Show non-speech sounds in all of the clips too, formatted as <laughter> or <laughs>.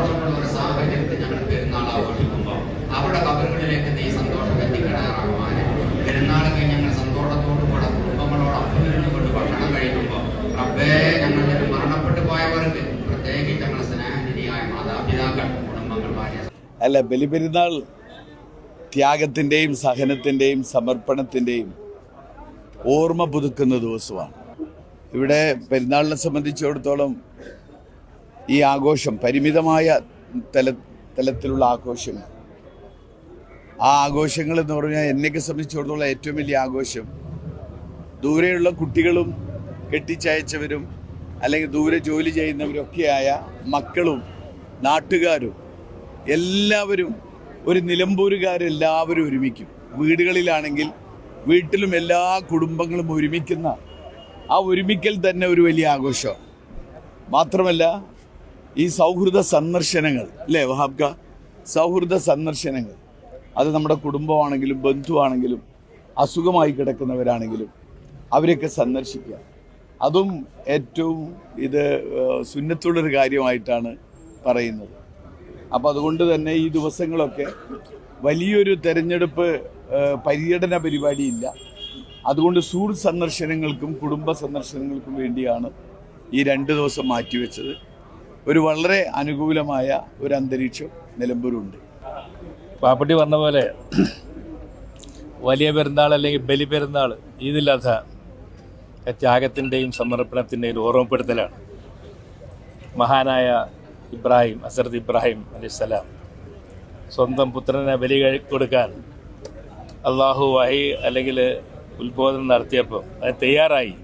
സന്തോഷമുള്ള ഒരു സാഹചര്യത്തിൽ ഞങ്ങൾ പെരുന്നാൾ ആഘോഷിക്കുമ്പോൾ അവിടെ കബറുകളിലേക്ക് നീ സന്തോഷം എത്തിക്കിടാറാകുവാനും പെരുന്നാൾ കഴിഞ്ഞ് ഞങ്ങൾ സന്തോഷത്തോടു കൂടെ കുടുംബങ്ങളോടൊപ്പം ഇരുന്നുകൊണ്ട് ഭക്ഷണം കഴിക്കുമ്പോൾ റബ്ബേ ഞങ്ങളിൽ മരണപ്പെട്ടു പോയവർക്ക് പ്രത്യേകിച്ച് ഞങ്ങളുടെ സ്നേഹനിധിയായ മാതാപിതാക്കൾ കുടുംബങ്ങൾ ഭാര്യ അല്ല ബലിപെരുന്നാൾ ത്യാഗത്തിന്റെയും സഹനത്തിന്റെയും സമർപ്പണത്തിന്റെയും ഓർമ്മ പുതുക്കുന്ന ദിവസമാണ്. ഇവിടെ പെരുന്നാളിനെ സംബന്ധിച്ചിടത്തോളം ഈ ആഘോഷം പരിമിതമായ തല തലത്തിലുള്ള ആഘോഷങ്ങൾ ആ ആഘോഷങ്ങൾ എന്ന് പറഞ്ഞാൽ എന്നെയൊക്കെ സംബന്ധിച്ചിടത്തോളം ഏറ്റവും വലിയ ആഘോഷം. ദൂരെയുള്ള കുട്ടികളും കെട്ടിച്ചയച്ചവരും അല്ലെങ്കിൽ ദൂരെ ജോലി ചെയ്യുന്നവരൊക്കെയായ മക്കളും നാട്ടുകാരും എല്ലാവരും ഒരു നിലമ്പൂരുകാരെല്ലാവരും ഒരുമിക്കും. വീടുകളിലാണെങ്കിൽ വീട്ടിലും എല്ലാ കുടുംബങ്ങളും ഒരുമിക്കുന്ന ആ ഒരുമിക്കൽ തന്നെ ഒരു വലിയ ആഘോഷമാണ് മാത്രമല്ല ഈ സൗഹൃദ സന്ദർശനങ്ങൾ അല്ലേ വഹാബ്ക സൗഹൃദ സന്ദർശനങ്ങൾ. അത് നമ്മുടെ കുടുംബമാണെങ്കിലും ബന്ധുവാണെങ്കിലും അസുഖമായി കിടക്കുന്നവരാണെങ്കിലും അവരെയൊക്കെ സന്ദർശിക്കുക. അതും ഏറ്റവും ഇത് സുന്നത്തുള്ളൊരു കാര്യമായിട്ടാണ് പറയുന്നത്. അപ്പോൾ അതുകൊണ്ട് തന്നെ ഈ ദിവസങ്ങളൊക്കെ വലിയൊരു തെരഞ്ഞെടുപ്പ് പര്യടന പരിപാടിയില്ല. അതുകൊണ്ട് സൂഹൃദ സന്ദർശനങ്ങൾക്കും കുടുംബ സന്ദർശനങ്ങൾക്കും വേണ്ടിയാണ് ഈ രണ്ട് ദിവസം മാറ്റിവെച്ചത്. ഒരു വളരെ അനുകൂലമായ ഒരു അന്തരീക്ഷം നിലമ്പൂരുണ്ട്. പാപ്പട്ടി പറഞ്ഞ പോലെ വലിയ പെരുന്നാൾ അല്ലെങ്കിൽ ബലി പെരുന്നാൾ ഇതില്ലാത്ത ത്യാഗത്തിന്റെയും സമർപ്പണത്തിന്റെയും ഓർമ്മപ്പെടുത്തലാണ്. മഹാനായ ഇബ്രാഹിം അസരത്ത് ഇബ്രാഹിം അലൈഹിസ്സലാം സ്വന്തം പുത്രനെ ബലി കൊടുക്കാൻ അള്ളാഹു വഹി അല്ലെങ്കിൽ ഉത്ബോധനം നടത്തിയപ്പോൾ അത് തയ്യാറായി.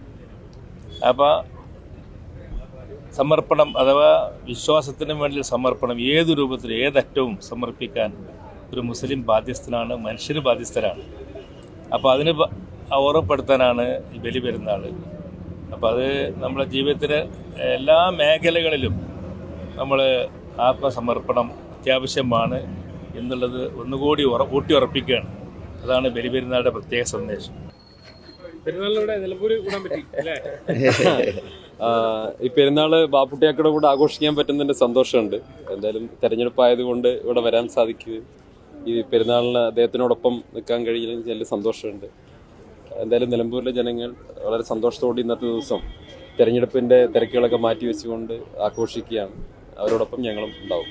അപ്പോൾ സമർപ്പണം അഥവാ വിശ്വാസത്തിന് വേണ്ടി സമർപ്പണം ഏത് രൂപത്തിൽ ഏതറ്റവും സമർപ്പിക്കാൻ ഒരു മുസ്ലിം ബാധ്യസ്ഥനാണ് മനുഷ്യന് ബാധ്യസ്ഥരാണ്. അപ്പോൾ അതിന് ഓർമ്മപ്പെടുത്താനാണ് ഈ ബലി പെരുന്നാൾ അപ്പോൾ അത് നമ്മുടെ ജീവിതത്തിലെ എല്ലാ മേഖലകളിലും നമ്മൾ ആത്മസമർപ്പണം അത്യാവശ്യമാണ് എന്നുള്ളത് ഒന്നുകൂടി ഉറ ഊട്ടി ഉറപ്പിക്കുകയാണ് അതാണ് ബലി പെരുന്നാളുടെ പ്രത്യേക സന്ദേശം. പെരുന്നാളിലൂടെ നിലമ്പൂര് കൂടാൻ പറ്റി <laughs> ഈ പെരുന്നാൾ ബാപ്പുട്ടിയാക്കടെ കൂടെ ആഘോഷിക്കാൻ പറ്റുന്നതിന്റെ സന്തോഷമുണ്ട്. എന്തായാലും തെരഞ്ഞെടുപ്പായതുകൊണ്ട് ഇവിടെ വരാൻ സാധിക്കുകയും ഈ പെരുന്നാളിന് അദ്ദേഹത്തിനോടൊപ്പം നിൽക്കാൻ കഴിയുന്നതിൽ വലിയ സന്തോഷമുണ്ട്. എന്തായാലും നിലമ്പൂരിലെ ജനങ്ങൾ വളരെ സന്തോഷത്തോടെ ഇന്നത്തെ ദിവസം തെരഞ്ഞെടുപ്പിന്റെ തിരക്കുകളൊക്കെ മാറ്റി വെച്ചുകൊണ്ട് ആഘോഷിക്കുകയാണ്. അവരോടൊപ്പം ഞങ്ങളും ഉണ്ടാവും.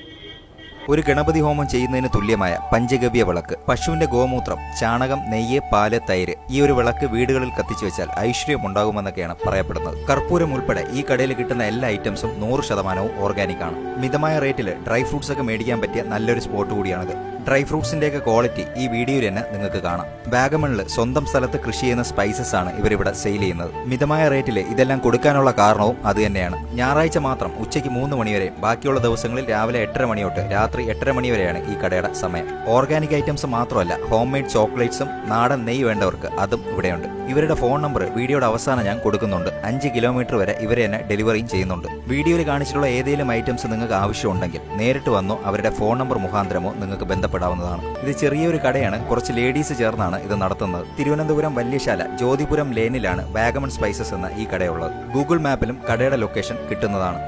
ഒരു ഗണപതി ഹോമം ചെയ്യുന്നതിന് തുല്യമായ പഞ്ചഗവ്യ വിളക്ക് പശുവിന്റെ ഗോമൂത്രം ചാണകം നെയ്യ് പാൽ തൈര് ഈ ഒരു വിളക്ക് വീടുകളിൽ കത്തിച്ചു വെച്ചാൽ ഐശ്വര്യം ഉണ്ടാകുമെന്നൊക്കെയാണ് പറയപ്പെടുന്നത്. കർപ്പൂരം ഉൾപ്പെടെ ഈ കടയിൽ കിട്ടുന്ന എല്ലാ ഐറ്റംസും നൂറ് ശതമാനവും ഓർഗാനിക് ആണ്. മിതമായ റേറ്റിൽ ഡ്രൈ ഫ്രൂട്ട്സ് ഒക്കെ മേടിക്കാൻ പറ്റിയ നല്ലൊരു സ്പോട്ട് കൂടിയാണിത്. ഡ്രൈ ഫ്രൂട്ട്സിന്റെയൊക്കെ ക്വാളിറ്റി ഈ വീഡിയോയിൽ തന്നെ നിങ്ങൾക്ക് കാണാം. വാഗമണിൽ സ്വന്തം സ്ഥലത്ത് കൃഷി ചെയ്യുന്ന സ്പൈസസ് ആണ് ഇവരിവിടെ സെയിൽ ചെയ്യുന്നത്. മിതമായ റേറ്റിൽ ഇതെല്ലാം കൊടുക്കാനുള്ള കാരണവും അത് തന്നെയാണ്. ഞായറാഴ്ച മാത്രം ഉച്ചയ്ക്ക് മൂന്ന് മണിവരെ ബാക്കിയുള്ള ദിവസങ്ങളിൽ രാവിലെ എട്ടര മണി തൊട്ട് രാത്രി എട്ടര മണി വരെയാണ് ഈ കടയുടെ സമയം. ഓർഗാനിക് ഐറ്റംസ് മാത്രമല്ല ഹോം മെയ്ഡ് ചോക്ലേറ്റ്സും നാടൻ നെയ്യ് വേണ്ടവർക്ക് അതും ഇവിടെയുണ്ട്. ഇവരുടെ ഫോൺ നമ്പർ വീഡിയോയുടെ അവസാനം ഞാൻ കൊടുക്കുന്നുണ്ട്. അഞ്ച് കിലോമീറ്റർ വരെ ഇവരെ തന്നെ ഡെലിവറിയും ചെയ്യുന്നുണ്ട്. വീഡിയോയിൽ കാണിച്ചിട്ടുള്ള ഏതെങ്കിലും ഐറ്റംസ് നിങ്ങൾക്ക് ആവശ്യമുണ്ടെങ്കിൽ നേരിട്ട് വന്നോ അവരുടെ ഫോൺ നമ്പർ മുഖാന്തരമോ നിങ്ങൾക്ക് ബന്ധപ്പെടാവുന്നതാണ്. ഇത് ചെറിയൊരു കടയാണ്. കുറച്ച് ലേഡീസ് ചേർന്നാണ് ഇത് നടത്തുന്നത്. തിരുവനന്തപുരം വല്യശാല ജ്യോതിപുരം ലേനിലാണ് വാഗമൺ സ്പൈസസ് എന്ന ഈ കടയുള്ളത്. ഗൂഗിൾ മാപ്പിലും കടയുടെ ലൊക്കേഷൻ കിട്ടുന്നതാണ്.